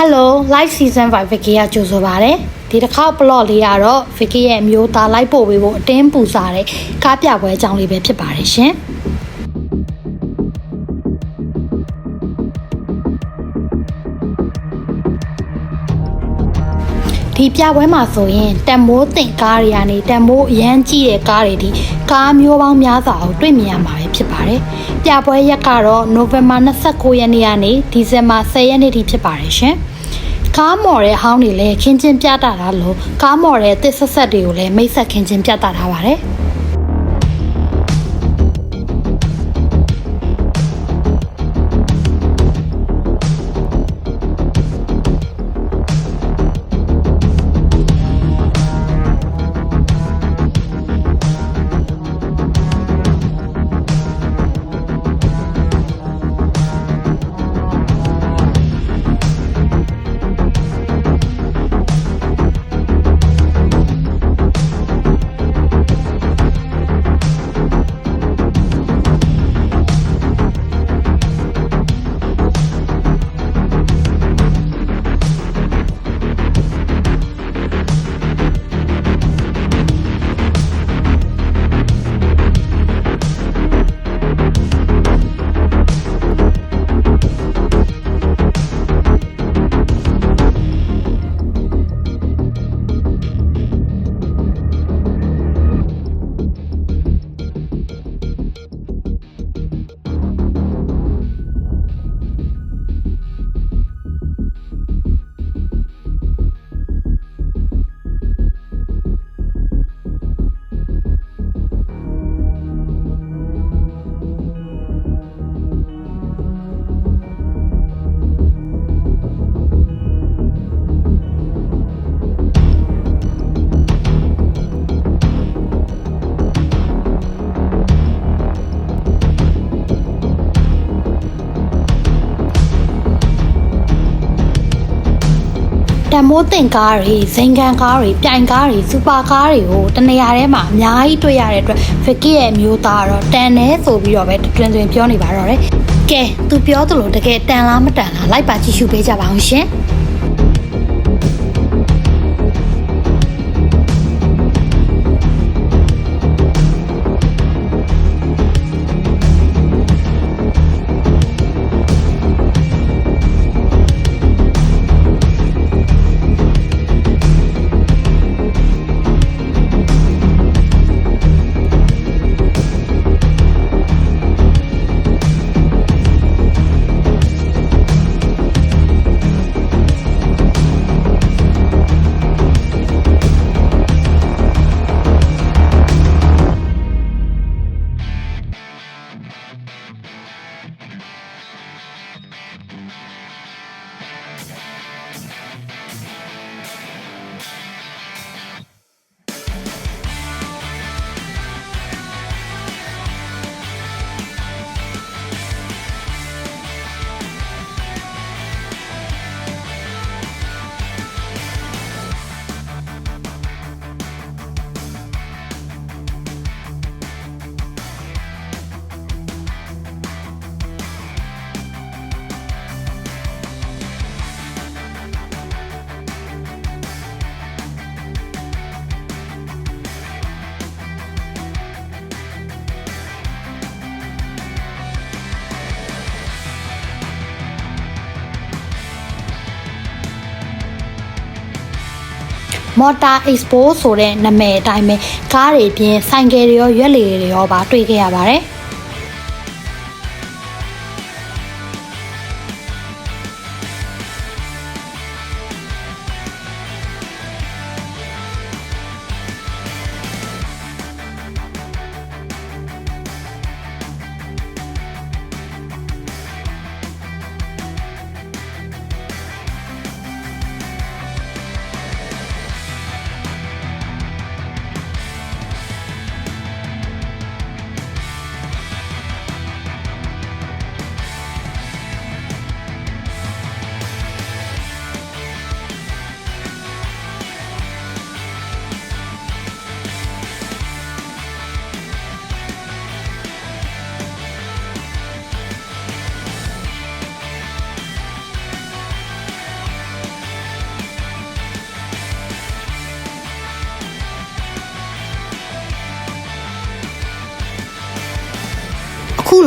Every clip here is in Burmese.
Hello live season 5 Vicky ကကြိုဆိုပါရစေဒီတစ်ခေါက် plot လေးကတော့ Vicky ရဲ့အမျိုးသားလိုက်ပို့ပေးဖို့အတင်းပူစားတဲ့ကားပြပွဲအကြောင်းလေးပဲဖြစ်ပါတယ်ရှင် ဒီပြပွဲမှာဆိုရင်တန်မိုးတင်ကားတွေကနေတန်မိုးအရန်ကြီးတဲ့ကားတွေဒီကားမျိုးပေါင်းများစွာကိုတွေ့မြင်ရမှာပဲဖြစ်ပါတယ်။ပြပွဲရက်ကတော့ November 29ရက်နေ့ကနေ December 10ရက်နေ့ထိဖြစ်ပါတယ်ရှင်။ကားမော်တဲ့အဟောင်းတွေလည်းခင်းချင်းပြတာတာလို့ကားမော်တဲ့တစ်ဆက်ဆက်တွေကိုလည်းမိတ်ဆက်ခင်းချင်းပြတာထားပါတယ်။ တန်မိုးတင်ကားတွေဇိမ်ခံကားတွေပြိုင်ကားတွေစူပါကားတွေကိုတနေရာထဲမှာအများကြီးတွေ့ရတဲ့အတွက်ဖကစ်ရဲ့အမျိုးသားကတော့တန်နေဆိုပြီးတော့ပဲတွင်တွင်ပြောနေပါတော့တယ်။ကဲသူပြောသလိုတကယ်တန်လားမတန်လားလိုက်ပါကြည့်ရှုပေးကြပါအောင်ရှင်။ မော်တာ Expo ဆိုတဲ့နာမည်အတိုင်းပဲကားတွေပြင်ဆိုင်ကယ်တွေရောရွက်လီတွေရောပါတွေ့ခဲ့ရပါတယ်။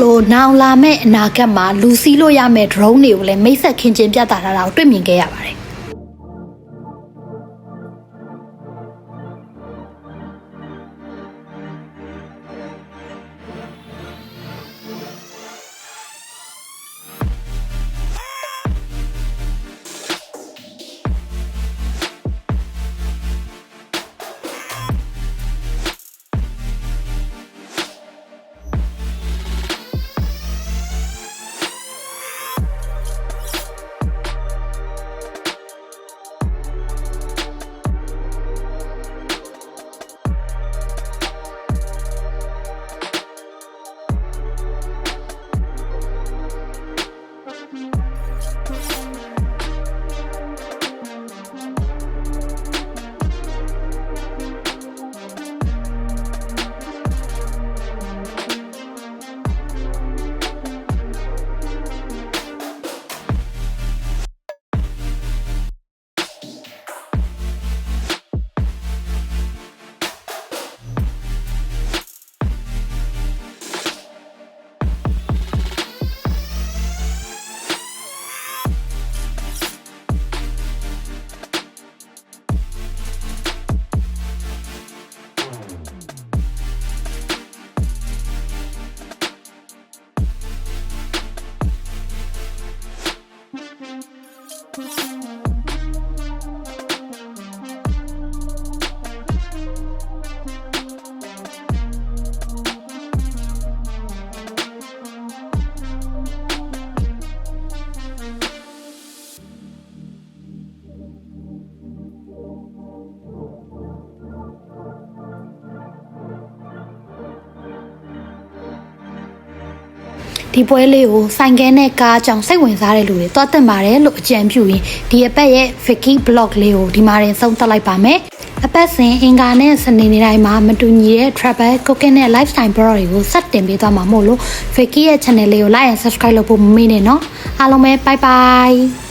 လိုနောင်လာမဲ့အနာဂတ်မှာလူစီးလို့ရမယ့် drone တွေကိုလည်းမိတ်ဆက်ခင်ချင်းပြသထားတာကိုတွေ့မြင်ခဲ့ရပါတယ် ဒီပွဲလေးကိုဆိုင်ကဲနဲ့ကားကြောင်စိတ်ဝင်စားတဲ့လူတွေသွားတင်ပါတယ်လို့အကြံပြုရင်ဒီအပတ်ရဲ့ Vicky Blog လေးကိုဒီမှာတင်ဆုံးသက်လိုက်ပါမယ်။အပတ်စဉ်အင်္ဂါနဲ့စနေနေ့တိုင်းမှာမတူညီတဲ့ travel cooking နဲ့ lifestyle blog တွေကိုစတင်ပေးသွားမှာမို့လို့ Vicky ရဲ့ channel လေးကို like and subscribe လုပ်ဖို့မမေ့နဲ့နော်။အားလုံးပဲ bye bye